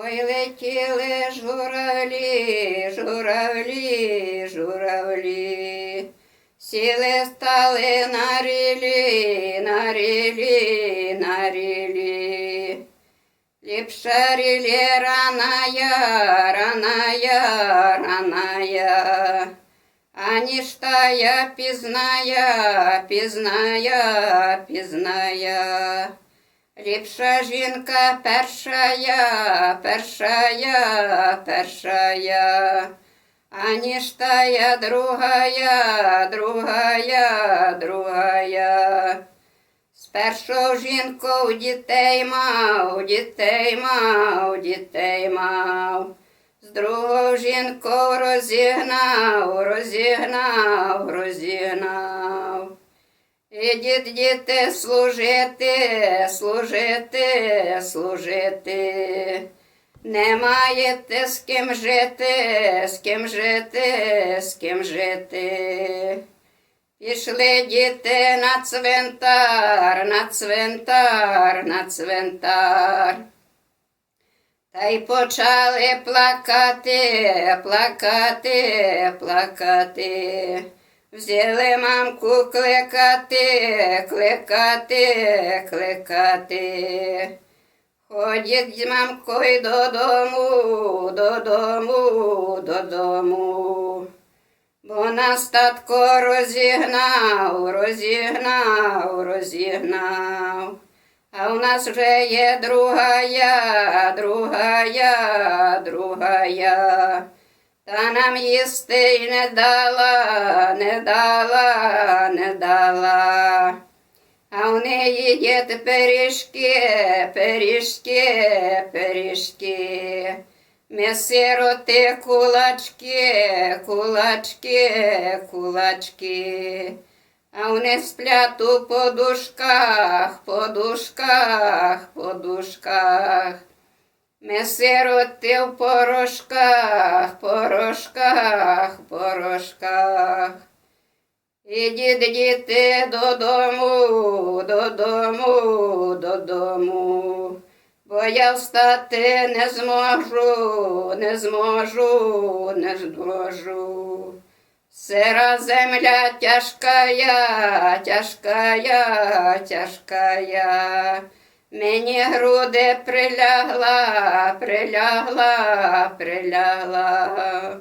Ой, летіли журавлі, журавлі, журавлі. Сіли стали на рілі, на рілі, на рілі. Ліпша рілі раная, раная, раная. Аніж тая пізная, пізная, пізная. Ліпша жінка першая, першая, першая. Аніж тая другая, другая, другая. Спершу жінку у дітей мав, у дітей мав, у дітей мав. З другого жінку розігнав, розігнав, розігнав. Ідіть, діти, служити, служити, служити. Не маєте з ким жити, з ким жити, з ким жити. Пішли діти на цвинтар, на цвинтар, на цвинтар. Та й почали плакати, плакати, плакати. Взяли мамку кликати, кликати, кликати. Ходять з мамкою додому, додому, додому. Бо нас татко розігнав, розігнав, розігнав. А в нас вже є другая, другая, другая. Та нам їсти й не дала, не дала, не дала. А в неї є пиріжки, пиріжки, пиріжки. Ми сироти кулачки, кулачки, кулачки. А вони сплять у подушках, подушках, подушках. Ми сироти в порошках, порошках, порошках. Ідіть, діти, додому, додому, додому. Бо я встати не зможу, не зможу, не зможу. Сира земля тяжкая, тяжкая, тяжкая. Мені груди прилягла, прилягла, прилягла.